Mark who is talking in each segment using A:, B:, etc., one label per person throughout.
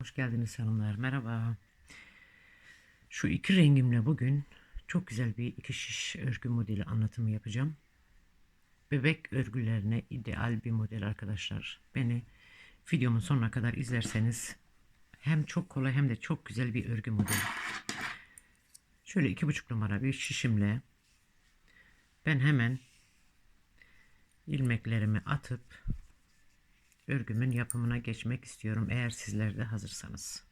A: Hoş geldiniz hanımlar. Merhaba. Şu iki rengimle bugün çok güzel bir iki şiş örgü modeli anlatımı yapacağım. Bebek örgülerine ideal bir model arkadaşlar. Beni videomun sonuna kadar izlerseniz hem çok kolay hem de çok güzel bir örgü modeli. Şöyle iki buçuk numara bir şişimle ben hemen ilmeklerimi atıp örgümün yapımına geçmek istiyorum eğer sizler de hazırsanız.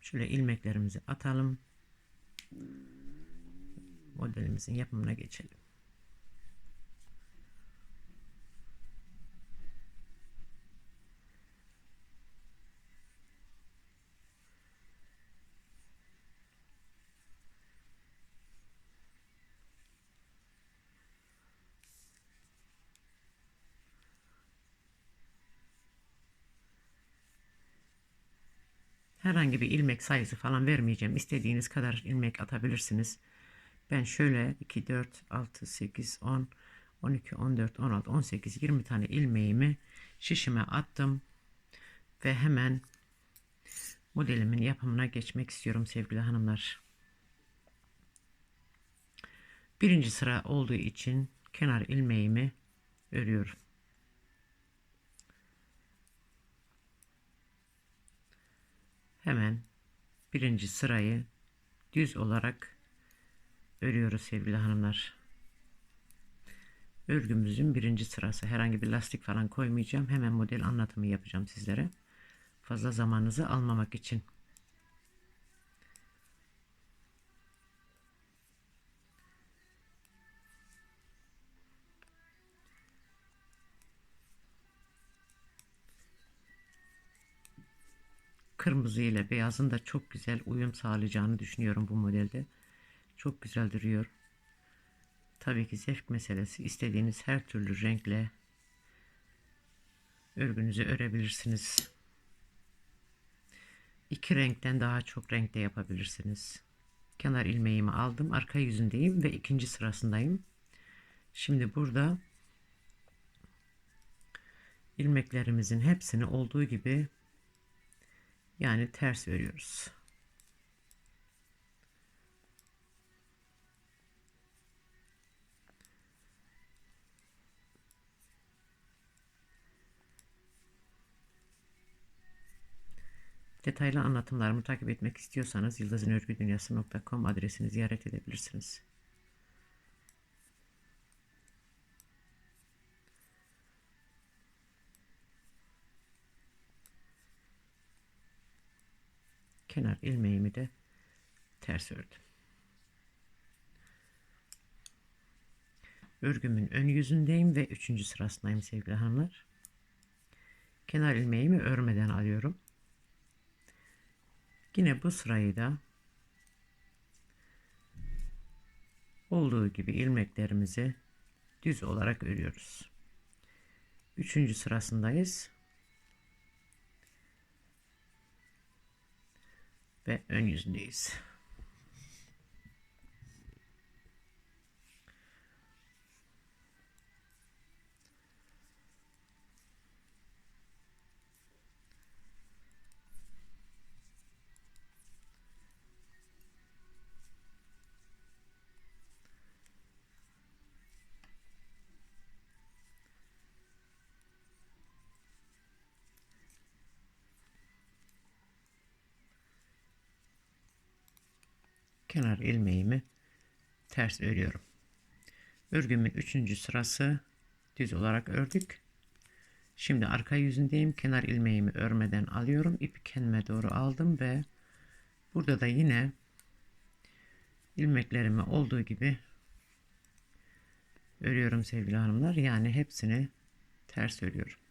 A: Şöyle ilmeklerimizi atalım. Modelimizin yapımına geçelim. Herhangi bir ilmek sayısı falan vermeyeceğim. İstediğiniz kadar ilmek atabilirsiniz. Ben şöyle 2, 4, 6, 8, 10, 12, 14, 16, 18, 20 tane ilmeğimi şişime attım. Ve hemen modelimin yapımına geçmek istiyorum sevgili hanımlar. Birinci sıra olduğu için kenar ilmeğimi örüyorum. Hemen birinci sırayı düz olarak örüyoruz sevgili hanımlar. Örgümüzün birinci sırası. Herhangi bir lastik falan koymayacağım. Hemen model anlatımı yapacağım sizlere. Fazla zamanınızı almamak için. Kırmızı ile beyazın da çok güzel uyum sağlayacağını düşünüyorum bu modelde. Çok güzel duruyor. Tabii ki zevk meselesi. İstediğiniz her türlü renkle örgünüzü örebilirsiniz. İki renkten daha çok renkte yapabilirsiniz. Kenar ilmeğimi aldım. Arka yüzündeyim ve ikinci sırasındayım. Şimdi burada ilmeklerimizin hepsini olduğu gibi yani ters örüyoruz. Detaylı anlatımlarımı takip etmek istiyorsanız yıldızınörgüdünyası.com adresini ziyaret edebilirsiniz. Kenar ilmeğimi de ters ördüm. Örgümün ön yüzündeyim ve üçüncü sırasındayım sevgili hanımlar. Kenar ilmeğimi örmeden alıyorum. Yine bu sırayı da olduğu gibi ilmeklerimizi düz olarak örüyoruz. Üçüncü sırasındayız. Ve ön yüzündeyiz. Kenar ilmeğimi ters örüyorum. Örgümün üçüncü sırası düz olarak ördük. Şimdi arka yüzündeyim. Kenar ilmeğimi örmeden alıyorum. İpi kendime doğru aldım ve burada da yine ilmeklerimi olduğu gibi örüyorum sevgili hanımlar. Yani hepsini ters örüyorum.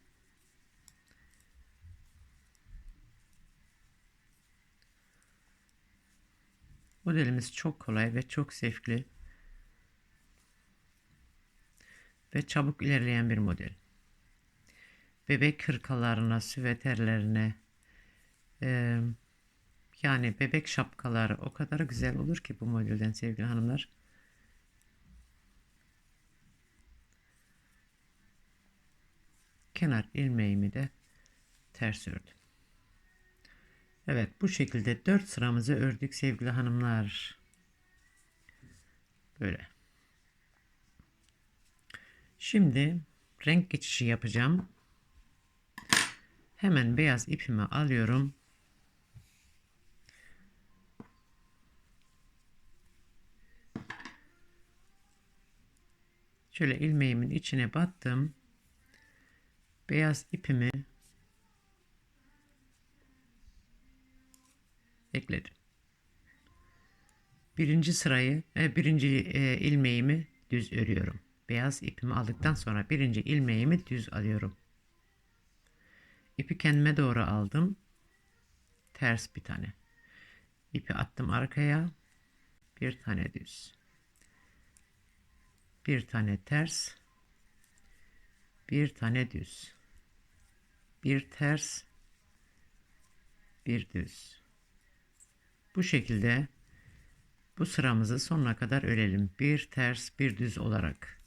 A: Modelimiz çok kolay ve çok zevkli ve çabuk ilerleyen bir model. Bebek hırkalarına, süveterlerine, e, yani bebek şapkaları o kadar güzel olur ki bu modelden sevgili hanımlar. kenar ilmeğimi de ters ördüm. Evet bu şekilde 4 sıramızı ördük sevgili hanımlar. Böyle. Şimdi renk geçişi yapacağım. Hemen beyaz ipimi alıyorum. Şöyle ilmeğimin içine battım. Beyaz ipimi ekledim. Birinci sırayı, e, birinci e, ilmeğimi düz örüyorum. Beyaz ipimi aldıktan sonra birinci ilmeğimi düz alıyorum. İpi kendime doğru aldım. Ters bir tane. İpi attım arkaya. Bir tane düz. Bir tane ters. Bir tane düz. Bir ters. Bir düz. Bu şekilde bu sıramızı sonuna kadar örelim. Bir ters, bir düz olarak.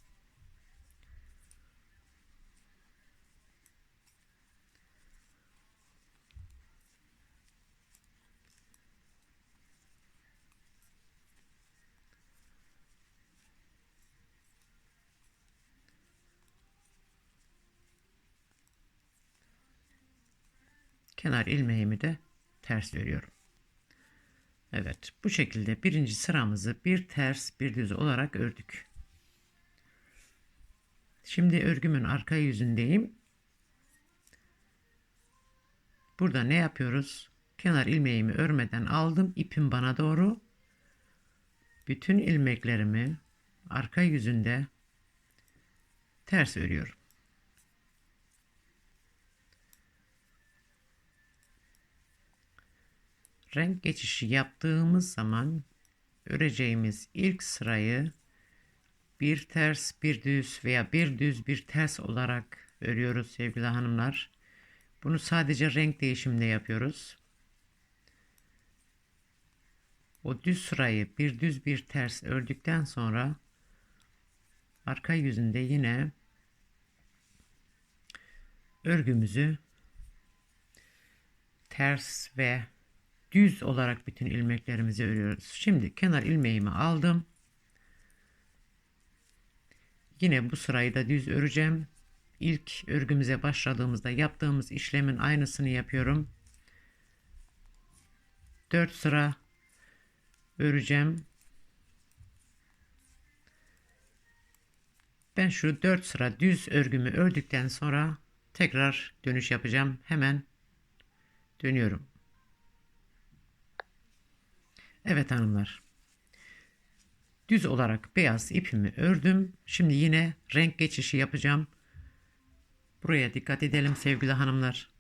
A: kenar ilmeğimi de ters örüyorum. Evet bu şekilde birinci sıramızı bir ters bir düz olarak ördük. Şimdi örgümün arka yüzündeyim. Burada ne yapıyoruz? Kenar ilmeğimi örmeden aldım ipim bana doğru. Bütün ilmeklerimi arka yüzünde ters örüyorum. Renk geçişi yaptığımız zaman öreceğimiz ilk sırayı bir ters bir düz veya bir düz bir ters olarak örüyoruz sevgili hanımlar. Bunu sadece renk değişiminde yapıyoruz. O düz sırayı bir düz bir ters ördükten sonra arka yüzünde yine örgümüzü ters ve düz olarak bütün ilmeklerimizi örüyoruz. Şimdi kenar ilmeğimi aldım. Yine bu sırayı da düz öreceğim. İlk örgümüze başladığımızda yaptığımız işlemin aynısını yapıyorum. 4 sıra öreceğim. Ben şu 4 sıra düz örgümü ördükten sonra tekrar dönüş yapacağım. Hemen dönüyorum. Evet hanımlar. Düz olarak beyaz ipimi ördüm. Şimdi yine renk geçişi yapacağım. Buraya dikkat edelim sevgili hanımlar.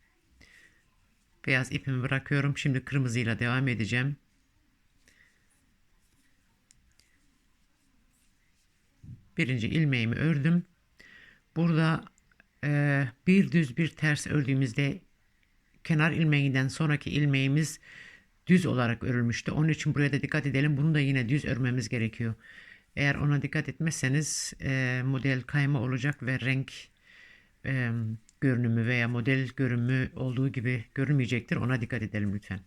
A: Beyaz ipimi bırakıyorum. Şimdi kırmızıyla devam edeceğim. Birinci ilmeğimi ördüm. Burada e, bir düz bir ters ördüğümüzde kenar ilmeğinden sonraki ilmeğimiz düz olarak örülmüştü. Onun için buraya da dikkat edelim. Bunu da yine düz örmemiz gerekiyor. Eğer ona dikkat etmezseniz e, model kayma olacak ve renk e, görünümü veya model görünümü olduğu gibi görünmeyecektir. Ona dikkat edelim lütfen.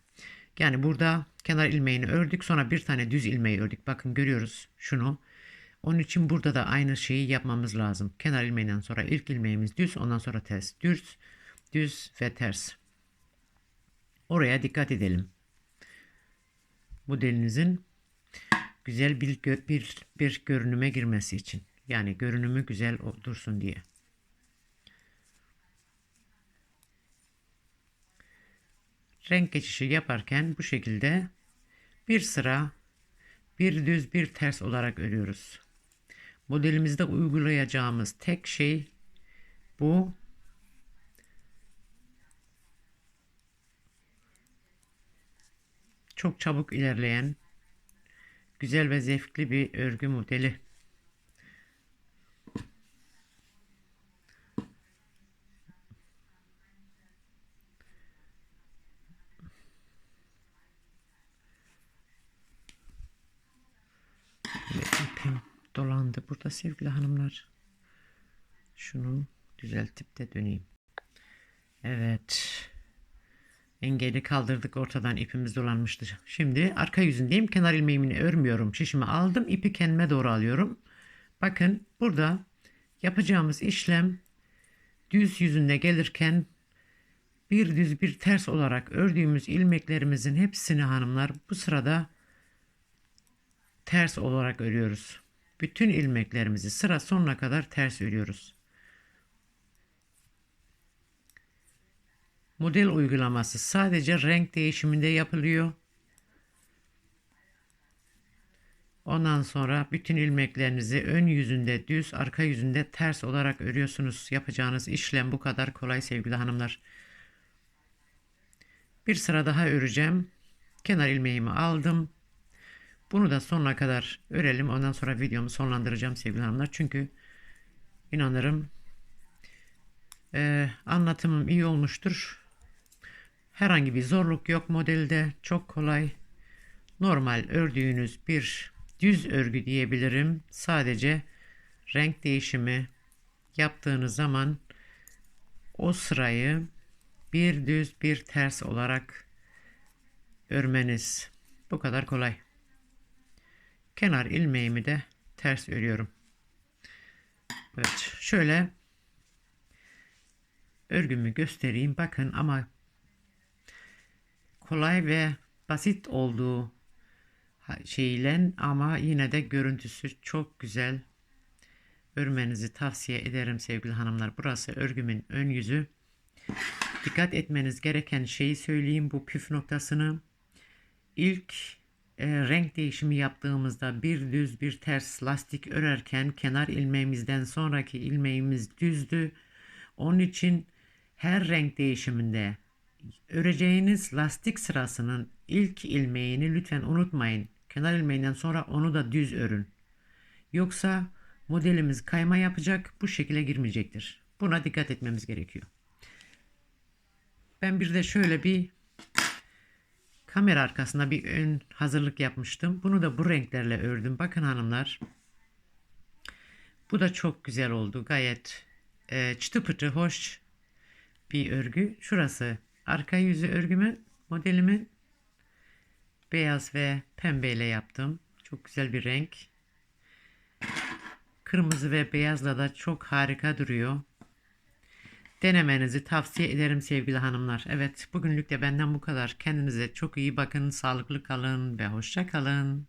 A: Yani burada kenar ilmeğini ördük. Sonra bir tane düz ilmeği ördük. Bakın görüyoruz şunu. Onun için burada da aynı şeyi yapmamız lazım. Kenar ilmeğinden sonra ilk ilmeğimiz düz. Ondan sonra ters. Düz, düz ve ters. Oraya dikkat edelim modelinizin güzel bir, bir, bir görünüme girmesi için. Yani görünümü güzel dursun diye. Renk geçişi yaparken bu şekilde bir sıra bir düz bir ters olarak örüyoruz. Modelimizde uygulayacağımız tek şey bu Çok çabuk ilerleyen, güzel ve zevkli bir örgü modeli. ipim dolandı burada sevgili hanımlar. Şunu düzeltip de döneyim. Evet. Engeli kaldırdık ortadan ipimiz dolanmıştı. Şimdi arka yüzündeyim. Kenar ilmeğimi örmüyorum. Şişimi aldım. ipi kendime doğru alıyorum. Bakın burada yapacağımız işlem düz yüzünde gelirken bir düz bir ters olarak ördüğümüz ilmeklerimizin hepsini hanımlar bu sırada ters olarak örüyoruz. Bütün ilmeklerimizi sıra sonuna kadar ters örüyoruz. Model uygulaması sadece renk değişiminde yapılıyor. Ondan sonra bütün ilmeklerinizi ön yüzünde düz, arka yüzünde ters olarak örüyorsunuz. Yapacağınız işlem bu kadar kolay sevgili hanımlar. Bir sıra daha öreceğim. Kenar ilmeğimi aldım. Bunu da sonuna kadar örelim. Ondan sonra videomu sonlandıracağım sevgili hanımlar. Çünkü inanırım e, anlatımım iyi olmuştur. Herhangi bir zorluk yok modelde. Çok kolay. Normal ördüğünüz bir düz örgü diyebilirim. Sadece renk değişimi yaptığınız zaman o sırayı bir düz bir ters olarak örmeniz bu kadar kolay. Kenar ilmeğimi de ters örüyorum. Evet, şöyle örgümü göstereyim. Bakın ama kolay ve basit olduğu şeyle ama yine de görüntüsü çok güzel. Örmenizi tavsiye ederim sevgili hanımlar. Burası örgümün ön yüzü. Dikkat etmeniz gereken şeyi söyleyeyim bu püf noktasını. İlk e, renk değişimi yaptığımızda bir düz bir ters lastik örerken kenar ilmeğimizden sonraki ilmeğimiz düzdü. Onun için her renk değişiminde öreceğiniz lastik sırasının ilk ilmeğini lütfen unutmayın. Kenar ilmeğinden sonra onu da düz örün. Yoksa modelimiz kayma yapacak bu şekilde girmeyecektir. Buna dikkat etmemiz gerekiyor. Ben bir de şöyle bir kamera arkasında bir ön hazırlık yapmıştım. Bunu da bu renklerle ördüm. Bakın hanımlar. Bu da çok güzel oldu. Gayet e, çıtı pıtı hoş bir örgü. Şurası arka yüzü örgümün modelimin beyaz ve pembe ile yaptım. Çok güzel bir renk. Kırmızı ve beyazla da çok harika duruyor. Denemenizi tavsiye ederim sevgili hanımlar. Evet bugünlük de benden bu kadar. Kendinize çok iyi bakın, sağlıklı kalın ve hoşça kalın.